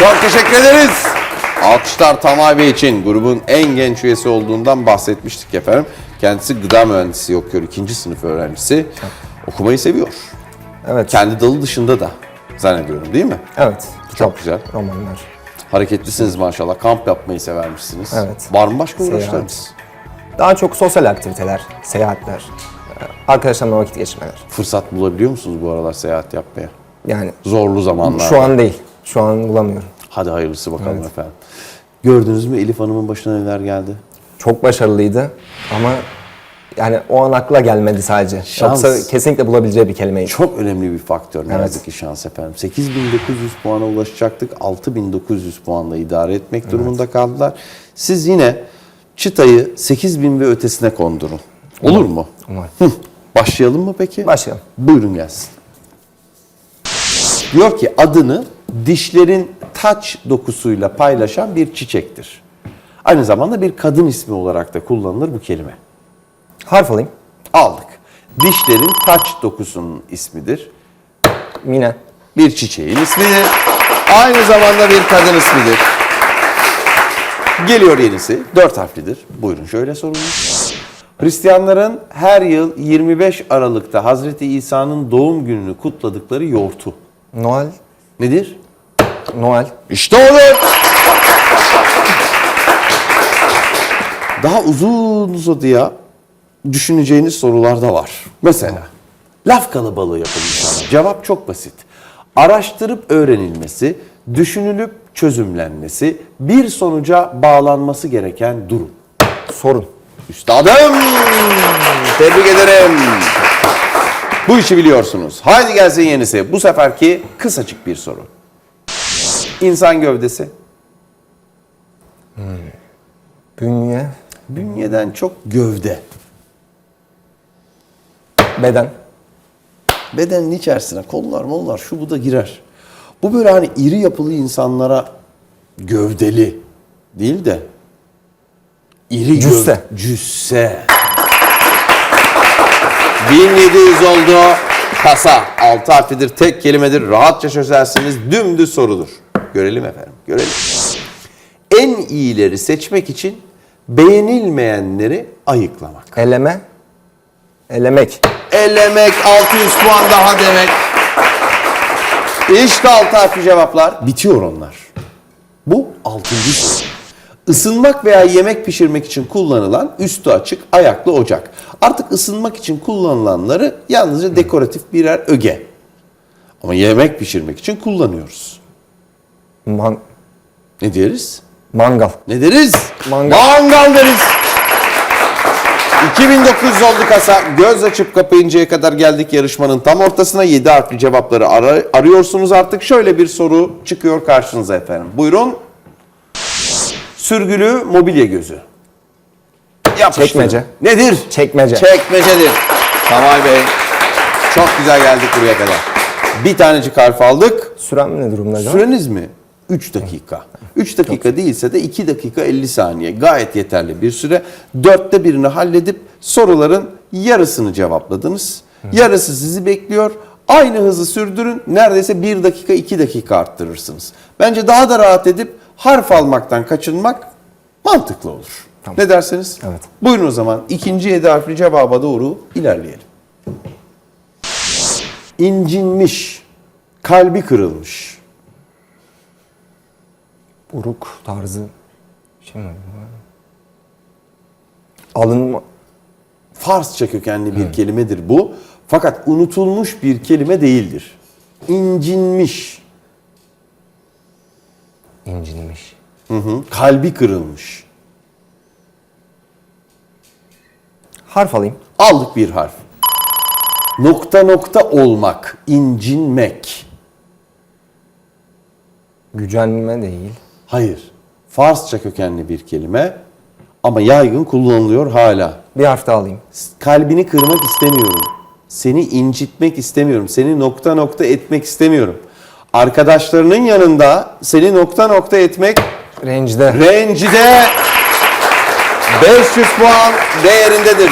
Çok teşekkür ederiz. Alkışlar Tamay Bey için grubun en genç üyesi olduğundan bahsetmiştik efendim. Kendisi gıda mühendisi okuyor, ikinci sınıf öğrencisi. Okumayı seviyor. Evet. Kendi dalı dışında da zannediyorum değil mi? Evet. Çok güzel. Romanlar. Hareketlisiniz maşallah. Kamp yapmayı severmişsiniz. Evet. Var mı başka Seyahat. uğraşlarınız? Daha çok sosyal aktiviteler, seyahatler, arkadaşlarımla vakit geçirmeler. Fırsat bulabiliyor musunuz bu aralar seyahat yapmaya? Yani Zorlu zamanlar. şu an değil. Şu an bulamıyorum. Hadi hayırlısı bakalım efendim. Gördünüz mü Elif Hanım'ın başına neler geldi? Çok başarılıydı ama yani o an akla gelmedi sadece. Şans. Yoksa kesinlikle bulabileceği bir kelimeydi. Çok önemli bir faktör ne Evet. yazık ki şans efendim. 8900 puana ulaşacaktık. 6900 puanla idare etmek durumunda kaldılar. Siz yine çıtayı 8000 ve ötesine kondurun. Olur mu? Umarım. Hı. Başlayalım mı peki? Başlayalım. Buyurun gelsin. Diyor ki adını dişlerin taç dokusuyla paylaşan bir çiçektir. Aynı zamanda bir kadın ismi olarak da kullanılır bu kelime. Harf alayım. Aldık. Dişlerin taç dokusunun ismidir. Mine. Bir çiçeğin ismidir. Aynı zamanda bir kadın ismidir. Geliyor yenisi. Dört harflidir. Buyurun şöyle sorunuz. Hristiyanların her yıl 25 Aralık'ta Hazreti İsa'nın doğum gününü kutladıkları yortu. Noel. Nedir? Noel. İşte olur. Daha uzun uzadıya düşüneceğiniz sorular da var. Mesela laf kalabalığı yapılmış sana. Cevap çok basit. Araştırıp öğrenilmesi, düşünülüp çözümlenmesi, bir sonuca bağlanması gereken durum. Sorun. Üstadım! Tebrik ederim. Bu işi biliyorsunuz. Haydi gelsin yenisi. Bu seferki kısacık bir soru. İnsan gövdesi. Bünye. Bünyeden çok gövde. Beden. Bedenin içerisine kollar mollar şu bu da girer. Bu böyle hani iri yapılı insanlara gövdeli değil de iri Cüsse. göv- cüsse. 1700 oldu. Kasa. Altı harflidir. Tek kelimedir. Rahatça çözersiniz. Dümdüz sorudur. Görelim efendim. Görelim. En iyileri seçmek için beğenilmeyenleri ayıklamak. Eleme. Elemek. Elemek 600 puan daha demek. İşte altı harfli cevaplar. Bitiyor onlar. Bu altıncı soru. Isınmak veya yemek pişirmek için kullanılan üstü açık ayaklı ocak. Artık ısınmak için kullanılanları yalnızca dekoratif birer öge. Ama yemek pişirmek için kullanıyoruz. Man Ne deriz? mangal. Ne deriz? Mangal. Mangal deriz. 2900 oldu kasa. Göz açıp kapayıncaya kadar geldik yarışmanın tam ortasına. 7 harfli cevapları ara- arıyorsunuz artık. Şöyle bir soru çıkıyor karşınıza efendim. Buyurun. Sürgülü mobilya gözü. Yapıştırın. Çekmece. Nedir? Çekmece. Çekmecedir. Tamay Bey. Çok güzel geldik buraya kadar. Bir tanecik harf aldık. Sürem ne durumda acaba? Süreniz mi? 3 dakika. 3 dakika değilse de 2 dakika 50 saniye. Gayet yeterli bir süre. Dörtte birini halledip soruların yarısını cevapladınız. Yarısı sizi bekliyor. Aynı hızı sürdürün. Neredeyse 1 dakika 2 dakika arttırırsınız. Bence daha da rahat edip harf almaktan kaçınmak mantıklı olur. Ne dersiniz? Evet. Buyurun o zaman ikinci yedi harfli cevaba doğru ilerleyelim. İncinmiş, kalbi kırılmış. Buruk tarzı. Şey mi? Alınma. Farsça kökenli bir kelimedir bu. Fakat unutulmuş bir kelime değildir. İncinmiş, incinmiş. hı hı, kalbi kırılmış. Harf alayım. Aldık bir harf. Nokta nokta olmak, incinmek. Gücenme değil. Hayır. Farsça kökenli bir kelime ama yaygın kullanılıyor hala. Bir harf daha alayım. Kalbini kırmak istemiyorum. Seni incitmek istemiyorum. Seni nokta nokta etmek istemiyorum. Arkadaşlarının yanında seni nokta nokta etmek Rencide. rencide 500 puan değerindedir.